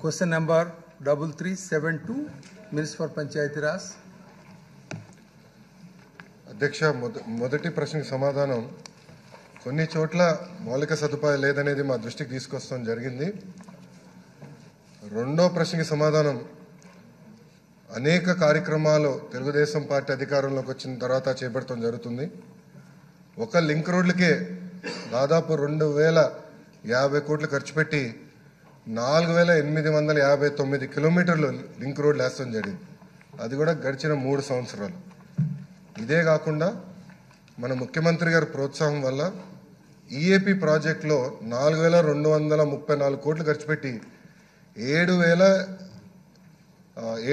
Question number double three seven two municipal Panchayati Raj అధ్యక్ష మొదటి ప్రశ్నకు సమాధానం కొన్ని చోట్ల మౌలిక సదుపాయం లేదనేది మా దృష్టికి తీసుకొస్తాం జరిగింది రెండో ప్రశ్నకి సమాధానం అనేక కార్యక్రమాలు తెలుగుదేశం పార్టీ అధికారంలోకి వచ్చిన తర్వాత చేపడటం జరుగుతుంది ఒక లింక్ రోడ్లకే దాదాపు రెండు వేల యాభై కోట్లు ఖర్చు పెట్టి నాలుగు వేల ఎనిమిది వందల యాభై తొమ్మిది కిలోమీటర్లు లింక్ రోడ్లు వేస్తాం జరిగింది. అది కూడా గడిచిన మూడు సంవత్సరాలు. ఇదే కాకుండా మన ముఖ్యమంత్రి గారి ప్రోత్సాహం వల్ల ఈఏపీ ప్రాజెక్టులో నాలుగు వేల రెండు వందల ముప్పై నాలుగు కోట్లు ఖర్చు పెట్టి ఏడు వేల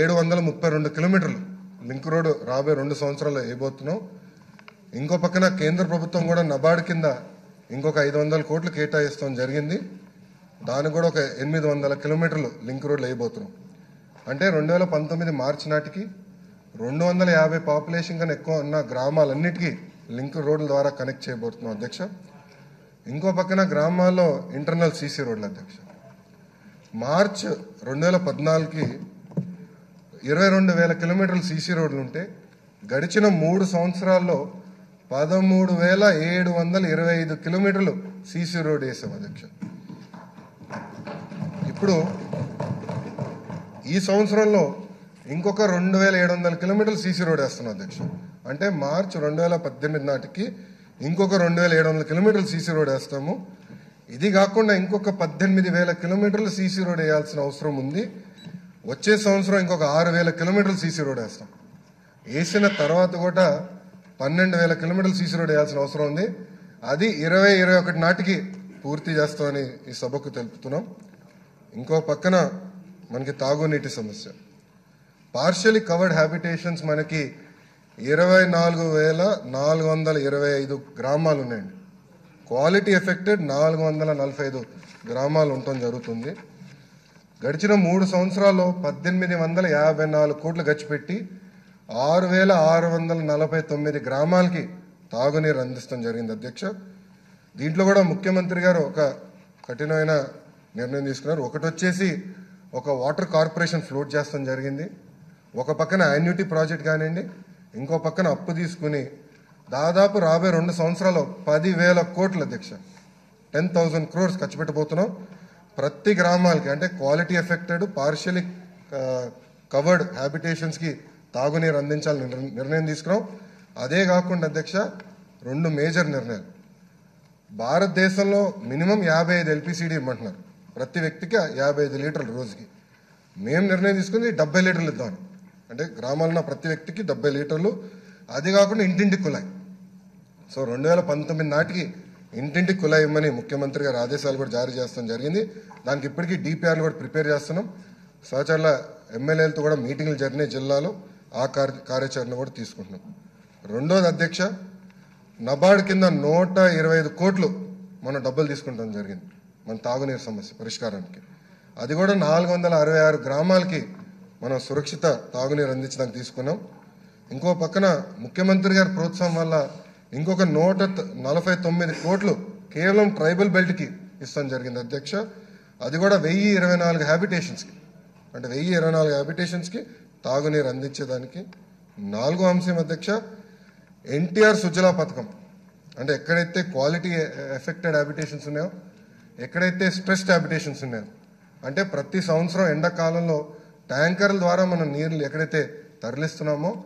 ఏడు వందల ముప్పై రెండు కిలోమీటర్లు లింక్ రోడ్ రాబోయే రెండు సంవత్సరాలు వేయబోతున్నాం. ఇంకో పక్కన కేంద్ర ప్రభుత్వం కూడా నబార్డ్ కింద ఇంకొక ఐదు వందల కోట్లు కేటాయిస్తాం జరిగింది. దానికి కూడా ఒక ఎనిమిది వందల కిలోమీటర్లు లింక్ రోడ్లు వేయబోతున్నాం. అంటే రెండు వేల పంతొమ్మిది మార్చి నాటికి రెండు వందల యాభై పాపులేషన్ కన్నా ఎక్కువ ఉన్న గ్రామాలన్నిటికీ లింక్ రోడ్ల ద్వారా కనెక్ట్ చేయబోతున్నాం అధ్యక్ష. ఇంకో పక్కన గ్రామాల్లో ఇంటర్నల్ సీసీ రోడ్లు అధ్యక్ష. మార్చ్ రెండు వేల పద్నాలుగుకి ఇరవై రెండు వేల కిలోమీటర్లు సీసీ రోడ్లు ఉంటే గడిచిన మూడు సంవత్సరాల్లో పదమూడు వేల ఏడు వందల ఇరవై ఐదు కిలోమీటర్లు సీసీ రోడ్ వేసాం అధ్యక్ష. ఇప్పుడు ఈ సంవత్సరంలో ఇంకొక రెండు వేల ఏడు వందల కిలోమీటర్లు సీసీ రోడ్ వేస్తున్నాం అధ్యక్ష. అంటే మార్చ్ రెండు వేల పద్దెనిమిది నాటికి ఇంకొక రెండు వేల ఏడు వందల కిలోమీటర్లు సీసీ రోడ్ వేస్తాము. ఇది కాకుండా ఇంకొక పద్దెనిమిది వేల కిలోమీటర్లు సీసీ రోడ్ వేయాల్సిన అవసరం ఉంది. వచ్చే సంవత్సరం ఇంకొక ఆరు వేల కిలోమీటర్లు సీసీ రోడ్ వేస్తాం. వేసిన తర్వాత కూడా పన్నెండు వేల కిలోమీటర్లు సీసీ రోడ్ వేయాల్సిన అవసరం ఉంది. అది ఇరవై ఇరవై ఒకటి నాటికి పూర్తి చేస్తామని ఈ సభకు తెలుపుతున్నాం. ఇంకో పక్కన మనకి తాగునీటి సమస్య. పార్షియలీ కవర్డ్ హ్యాబిటేషన్స్ మనకి ఇరవై నాలుగు వేల నాలుగు వందల ఇరవై ఐదు గ్రామాలు ఉన్నాయండి. క్వాలిటీ ఎఫెక్టెడ్ నాలుగు వందల నలభై ఐదు గ్రామాలు ఉండటం జరుగుతుంది. గడిచిన మూడు సంవత్సరాల్లో పద్దెనిమిది వందల యాభై నాలుగు కోట్లు ఖర్చు పెట్టి ఆరు వేల ఆరు వందల నలభై తొమ్మిది గ్రామాలకి తాగునీరు అందిస్తాం జరిగింది అధ్యక్ష. దీంట్లో కూడా ముఖ్యమంత్రి గారు ఒక కఠినమైన నిర్ణయం తీసుకున్నారు. ఒకటి వచ్చేసి ఒక వాటర్ కార్పొరేషన్ ఫ్లోట్ చేస్తాం జరిగింది. ఒక పక్కన యాన్యుటీ ప్రాజెక్ట్ కానివ్వండి ఇంకో పక్కన అప్పు తీసుకుని దాదాపు రాబోయే రెండు సంవత్సరాలు పదివేల కోట్ల అధ్యక్ష. టెన్ థౌజండ్ క్రోర్స్ ఖర్చు పెట్టబోతున్నాం. ప్రతి గ్రామాలకి అంటే క్వాలిటీ ఎఫెక్టెడ్ పార్షియలీ కవర్డ్ హ్యాబిటేషన్స్కి తాగునీరు అందించాలని నిర్ణయం తీసుకున్నాం. అదే కాకుండా అధ్యక్ష రెండు మేజర్ నిర్ణయాలు. భారతదేశంలో మినిమం యాభై ఐదు ఎల్పిసిడి ఇమ్మంటున్నారు. ప్రతి వ్యక్తికి యాభై ఐదు లీటర్లు రోజుకి. మేము నిర్ణయం తీసుకుంది డెబ్బై లీటర్లు ఇద్దాం అంటే గ్రామాల్లో ప్రతి వ్యక్తికి డెబ్బై లీటర్లు. అది కాకుండా ఇంటింటి కులాయి సో రెండు వేల పంతొమ్మిది నాటికి ఇంటింటి కులాయి ఇమ్మని ముఖ్యమంత్రి గారు ఆదేశాలు కూడా జారీ చేస్తాం జరిగింది. దానికి ఇప్పటికీ డిపిఆర్లు కూడా ప్రిపేర్ చేస్తున్నాం. సహచరుల ఎమ్మెల్యేలతో కూడా మీటింగ్లు జరిగినాయి జిల్లాలో. ఆ కార్య కార్యాచరణ కూడా తీసుకుంటున్నాం. రెండోది అధ్యక్ష నబార్డ్ కింద నూట ఇరవై ఐదు కోట్లు మనం డబ్బులు తీసుకుంటాం జరిగింది. మన తాగునీరు సమస్య పరిష్కారానికి. అది కూడా నాలుగు వందల అరవై ఆరు గ్రామాలకి మనం సురక్షిత తాగునీరు అందించడానికి తీసుకున్నాం. ఇంకో పక్కన ముఖ్యమంత్రి గారి ప్రోత్సాహం వల్ల ఇంకొక నూట నలభై తొమ్మిది కోట్లు కేవలం ట్రైబల్ బెల్ట్కి ఇస్తాం జరిగింది అధ్యక్ష. అది కూడా వెయ్యి ఇరవై నాలుగు హ్యాబిటేషన్స్కి. అంటే వెయ్యి ఇరవై నాలుగు హ్యాబిటేషన్స్కి తాగునీరు అందించేదానికి నాలుగో అంశం అధ్యక్ష ఎన్టీఆర్ సుజలా పథకం. అంటే ఎక్కడైతే క్వాలిటీ ఎఫెక్టెడ్ హ్యాబిటేషన్స్ ఉన్నాయో ఎక్కడైతే స్ట్రెస్డ్ హ్యాబిటేషన్స్ ఉన్నాయో అంటే ప్రతి సంవత్సరం ఎండాకాలంలో ట్యాంకర్ల ద్వారా మనం నీళ్ళు ఎక్కడైతే తరలిస్తున్నామో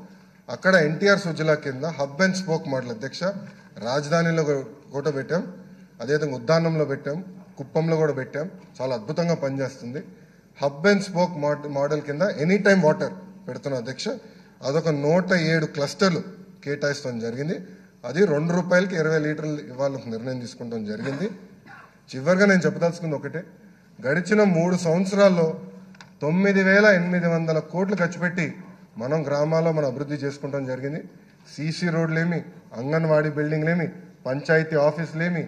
అక్కడ ఎన్టీఆర్ సుజలా కింద హబ్ అండ్ స్పోక్ మోడల్ అధ్యక్ష రాజధానిలో కూడా పెట్టాం. అదేవిధంగా ఉద్దానంలో పెట్టాం. కుప్పంలో కూడా పెట్టాం. చాలా అద్భుతంగా పనిచేస్తుంది. హబ్ అండ్ స్పోక్ మోడల్ కింద ఎనీ టైం వాటర్ పెడుతున్న అధ్యక్ష అదొక నూట ఏడు క్లస్టర్లు కేటాయిస్తాం జరిగింది. అది రెండు రూపాయలకి ఇరవై లీటర్లు ఇవ్వాలని నిర్ణయం తీసుకుంటాం జరిగింది. చివరిగా నేను చెప్పదలుచుకుంది ఒకటే. గడిచిన మూడు సంవత్సరాల్లో తొమ్మిది వేల ఎనిమిది వందల కోట్లు ఖర్చు పెట్టి మనం గ్రామాల్లో మనం అభివృద్ధి చేసుకుంటాం జరిగింది. సీసీ రోడ్లేమి అంగన్వాడీ బిల్డింగ్లేమి పంచాయతీ ఆఫీసులేమి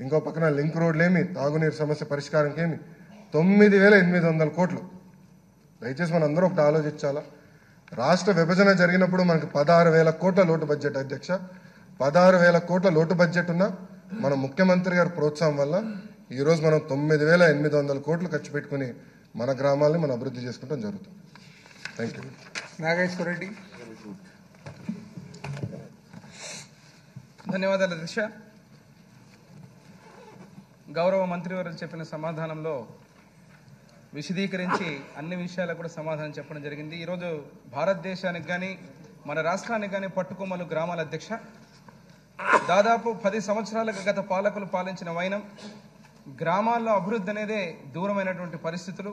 ఇంకో పక్కన లింక్ రోడ్లేమి తాగునీరు సమస్య పరిష్కారంకేమి ఏమి తొమ్మిది వేల ఎనిమిది వందల కోట్లు దయచేసి మనం అందరూ ఒకటి ఆలోచించాలా? రాష్ట్ర విభజన జరిగినప్పుడు మనకి పదహారు వేల కోట్ల లోటు బడ్జెట్ అధ్యక్ష. పదహారు వేల కోట్ల లోటు బడ్జెట్ ఉన్న మన ముఖ్యమంత్రి గారి ప్రోత్సాహం వల్ల ఈరోజు మనం తొమ్మిది వేల ఎనిమిది వందల కోట్లు ఖర్చు పెట్టుకుని మన గ్రామాలని మనం అభివృద్ధి చేసుకుంటాం జరుగుతుంది. Thank you Nageswara Reddy. ధన్యవాదాలు అధ్యక్ష. గౌరవ మంత్రివర్యులు చెప్పిన సమాధానంలో విశదీకరించి అన్ని విషయాలకు కూడా సమాధానం చెప్పడం జరిగింది. ఈరోజు భారతదేశానికి కానీ మన రాష్ట్రానికి కానీ పట్టుకొమ్మలు గ్రామాల అధ్యక్ష. దాదాపు పది సంవత్సరాలుగా గత పాలకులు పాలించిన వైనం గ్రామాల్లో అభివృద్ధి అనేదే దూరమైనటువంటి పరిస్థితులు.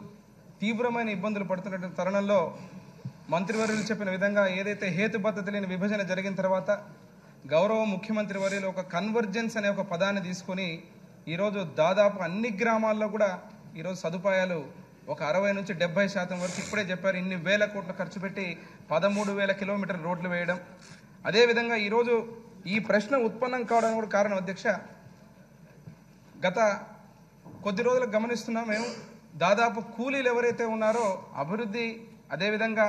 తీవ్రమైన ఇబ్బందులు పడుతున్నటువంటి తరుణంలో మంత్రివర్యులు చెప్పిన విధంగా ఏదైతే హేతుబద్ధత లేని విభజన జరిగిన తర్వాత గౌరవ ముఖ్యమంత్రి వర్యులు ఒక కన్వర్జెన్స్ అనే ఒక పదాన్ని తీసుకొని ఈరోజు దాదాపు అన్ని గ్రామాల్లో కూడా ఈరోజు సదుపాయాలు ఒక అరవై నుంచి డెబ్బై శాతం వరకు ఇప్పుడే చెప్పారు ఇన్ని వేల కోట్లు ఖర్చు పెట్టి పదమూడు వేల కిలోమీటర్ రోడ్లు వేయడం. అదేవిధంగా ఈరోజు ఈ ప్రశ్న ఉత్పన్నం కావడానికి కూడా కారణం అధ్యక్ష గత కొద్ది రోజులకు గమనిస్తున్నాం మేము. దాదాపు కూలీలు ఎవరైతే ఉన్నారో అభివృద్ధి అదేవిధంగా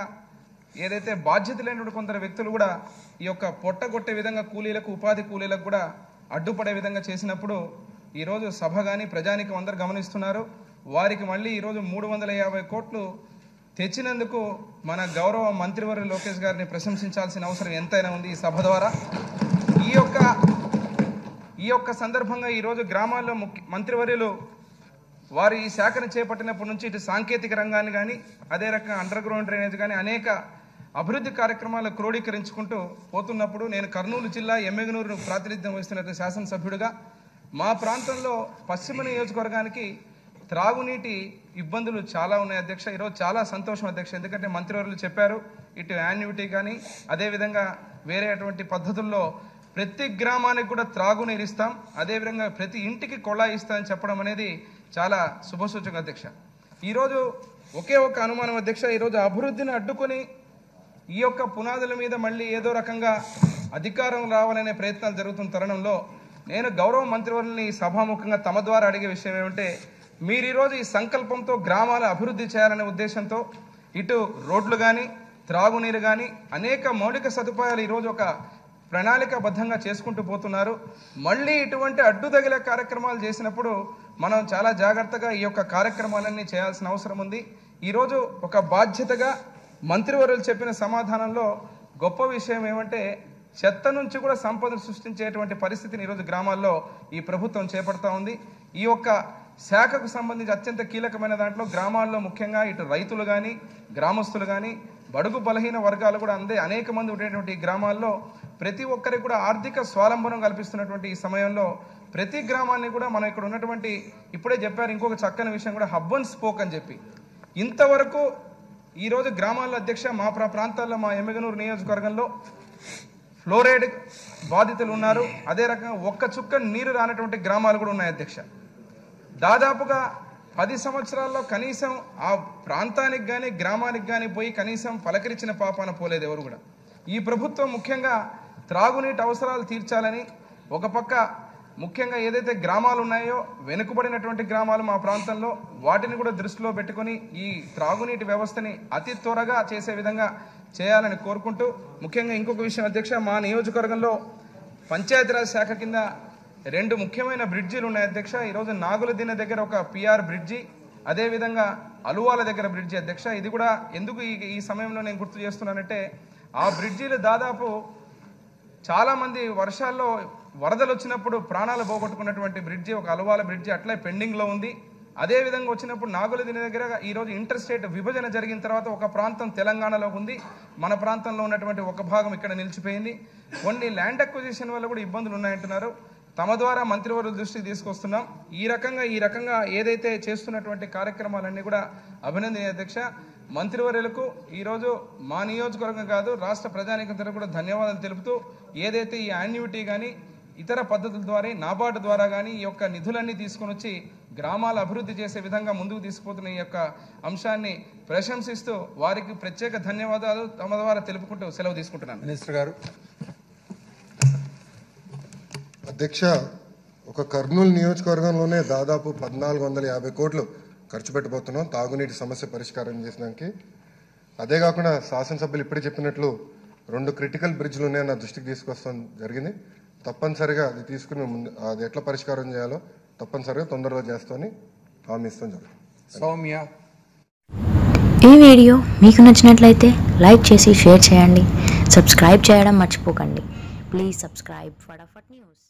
ఏదైతే బాధ్యత లేనటువంటి కొందరు వ్యక్తులు కూడా ఈ యొక్క పొట్టగొట్టే విధంగా కూలీలకు ఉపాధి కూలీలకు కూడా అడ్డుపడే విధంగా చేసినప్పుడు ఈరోజు సభ కానీ ప్రజానికం అందరు గమనిస్తున్నారు. వారికి మళ్ళీ ఈరోజు మూడు వందల యాభై కోట్లు తెచ్చినందుకు మన గౌరవ మంత్రివర్య లోకేష్ గారిని ప్రశంసించాల్సిన అవసరం ఎంతైనా ఉంది ఈ సభ ద్వారా. ఈ యొక్క ఈ యొక్క సందర్భంగా ఈరోజు గ్రామాల్లో ముఖ్య మంత్రివర్యులు వారు ఈ శాఖను చేపట్టినప్పటి నుంచి ఇటు సాంకేతిక రంగాన్ని కానీ అదే రకంగా అండర్ గ్రౌండ్ డ్రైనేజ్ కానీ అనేక అభివృద్ధి కార్యక్రమాలు క్రోడీకరించుకుంటూ పోతున్నప్పుడు నేను కర్నూలు జిల్లా ఎమ్మెగనూరు ప్రాతినిధ్యం వహిస్తున్న శాసనసభ్యుడిగా మా ప్రాంతంలో పశ్చిమ నియోజకవర్గానికి త్రాగునీటి ఇబ్బందులు చాలా ఉన్నాయి అధ్యక్ష. ఈరోజు చాలా సంతోషం అధ్యక్ష. ఎందుకంటే మంత్రివర్యులు చెప్పారు ఇటు యాన్యుటీ కానీ అదేవిధంగా వేరే అటువంటి పద్ధతుల్లో ప్రతి గ్రామానికి కూడా త్రాగునీరు ఇస్తాం అదేవిధంగా ప్రతి ఇంటికి కొళాయి ఇస్తామని చెప్పడం అనేది చాలా శుభసూచక అధ్యక్ష. ఈరోజు ఒకే ఒక అనుమానం అధ్యక్ష. ఈరోజు అభివృద్ధిని అడ్డుకొని ఈ యొక్క పునాదుల మీద మళ్ళీ ఏదో రకంగా అధికారం రావాలనే ప్రయత్నాలు జరుగుతున్న తరుణంలో నేను గౌరవ మంత్రివర్యుల్ని సభాముఖంగా తమ ద్వారా అడిగే విషయం ఏమంటే మీరు ఈరోజు ఈ సంకల్పంతో గ్రామాల అభివృద్ధి చేయాలనే ఉద్దేశంతో ఇటు రోడ్లు కానీ త్రాగునీరు కానీ అనేక మౌలిక సదుపాయాలు ఈరోజు ఒక ప్రణాళికబద్ధంగా చేసుకుంటూ పోతున్నారు. మళ్ళీ ఇటువంటి అడ్డుతగిలే కార్యక్రమాలు చేసినప్పుడు మనం చాలా జాగ్రత్తగా ఈ యొక్క కార్యక్రమాలన్నీ చేయాల్సిన అవసరం ఉంది. ఈరోజు ఒక బాధ్యతగా మంత్రివర్యులు చెప్పిన సమాధానంలో గొప్ప విషయం ఏమంటే చెత్త నుంచి కూడా సంపదను సృష్టించేటువంటి పరిస్థితిని ఈరోజు గ్రామాల్లో ఈ ప్రభుత్వం చేపడతా ఉంది. ఈ యొక్క శాఖకు సంబంధించి అత్యంత కీలకమైన దాంట్లో గ్రామాల్లో ముఖ్యంగా ఇటు రైతులు కానీ గ్రామస్తులు కానీ బడుగు బలహీన వర్గాలు కూడా అందే అనేక మంది ఉండేటువంటి ఈ గ్రామాల్లో ప్రతి ఒక్కరికి కూడా ఆర్థిక స్వాలంబనం కల్పిస్తున్నటువంటి ఈ సమయంలో ప్రతి గ్రామాన్ని కూడా మనం ఇక్కడ ఉన్నటువంటి ఇప్పుడే చెప్పారు ఇంకొక చక్కని విషయం కూడా హబ్ అండ్ స్పోక్ అని చెప్పి. ఇంతవరకు ఈరోజు గ్రామాల అధ్యక్ష మా ప్రా ప్రాంతాల్లో మా ఎమ్మెగనూరు నియోజకవర్గంలో ఫ్లోరైడ్ బాధితులు ఉన్నారు. అదే రకంగా ఒక్క చుక్క నీరు రానటువంటి గ్రామాలు కూడా ఉన్నాయి అధ్యక్ష. దాదాపుగా పది సంవత్సరాల్లో కనీసం ఆ ప్రాంతానికి కానీ గ్రామానికి కానీ పోయి కనీసం పలకరించిన పాపాన పోలేదు ఎవరు కూడా. ఈ ప్రభుత్వం ముఖ్యంగా త్రాగునీటి అవసరాలు తీర్చాలని ఒక పక్క ముఖ్యంగా ఏదైతే గ్రామాలు ఉన్నాయో వెనుకబడినటువంటి గ్రామాలు మా ప్రాంతంలో వాటిని కూడా దృష్టిలో పెట్టుకొని ఈ త్రాగునీటి వ్యవస్థని అతి త్వరగా చేసే విధంగా చేయాలని కోరుకుంటూ ముఖ్యంగా ఇంకొక విషయం అధ్యక్ష మా నియోజకవర్గంలో పంచాయతీరాజ్ శాఖ కింద రెండు ముఖ్యమైన బ్రిడ్జిలు ఉన్నాయి అధ్యక్ష. ఈరోజు నాగుల దిన దగ్గర ఒక పిఆర్ బ్రిడ్జి అదేవిధంగా అలువాల దగ్గర బ్రిడ్జి అధ్యక్ష. ఇది కూడా ఎందుకు ఈ ఈ సమయంలో నేను గుర్తు చేస్తున్నానంటే ఆ బ్రిడ్జీలు దాదాపు చాలామంది వర్షాల్లో వరదలు వచ్చినప్పుడు ప్రాణాలు పోగొట్టుకున్నటువంటి బ్రిడ్జి ఒక అలువాల బ్రిడ్జి అట్లే పెండింగ్లో ఉంది. అదే విధంగా వచ్చినప్పుడు నాగుల దిన దగ్గర ఈరోజు ఇంటర్ స్టేట్ విభజన జరిగిన తర్వాత ఒక ప్రాంతం తెలంగాణలో ఉంది. మన ప్రాంతంలో ఉన్నటువంటి ఒక భాగం ఇక్కడ నిలిచిపోయింది. కొన్ని ల్యాండ్ అక్విజిషన్ వల్ల కూడా ఇబ్బందులు ఉన్నాయంటున్నారు. తమ ద్వారా మంత్రివర్గ దృష్టికి తీసుకొస్తున్నాం. ఈ రకంగా ఈ రకంగా ఏదైతే చేస్తున్నటువంటి కార్యక్రమాలన్నీ కూడా అభినందనీయ అధ్యక్ష. మంత్రివర్యులకు ఈరోజు మా నియోజకవర్గం కాదు రాష్ట్ర ప్రజానీకం కూడా ధన్యవాదాలు తెలుపుతూ ఏదైతే ఈ యాన్యుటీ కానీ ఇతర పద్ధతుల ద్వారా నాబార్డు ద్వారా కానీ ఈ యొక్క నిధులన్నీ తీసుకొని వచ్చి గ్రామాల అభివృద్ధి చేసే విధంగా ముందుకు తీసుకుపోతున్న ఈ యొక్క అంశాన్ని ప్రశంసిస్తూ వారికి ప్రత్యేక ధన్యవాదాలు తమ ద్వారా తెలుపుకుంటూ సెలవు తీసుకుంటున్నాను. మినిస్టర్ గారు. అధ్యక్ష ఒక కర్నూలు నియోజకవర్గంలోనే దాదాపు పద్నాలుగు వందల యాభై కోట్లు ఖర్చు పెట్టబోతున్నాం. తాగునీటి సమస్య పరిష్కారం చేసడానికి అదే కాకుండా శాసనసభ్యులు ఇప్పుడే చెప్పినట్లు రెండు క్రిటికల్ బ్రిడ్జ్లు ఉన్నాయని నా దృష్టికి తీసుకొస్తాం జరిగింది. తప్పనిసరిగా అది తీసుకుని ముందు అది ఎట్లా పరిష్కారం చేయాలో తప్పనిసరిగా తొందరగా చేస్తామని హామీ ఇస్తాం జరుగుతుంది. సౌమ్య. ఈ వీడియో మీకు నచ్చినట్లయితే లైక్ చేసి షేర్ చేయండి. సబ్స్క్రైబ్ చేయడం మర్చిపోకండి. Please subscribe Fatafat news.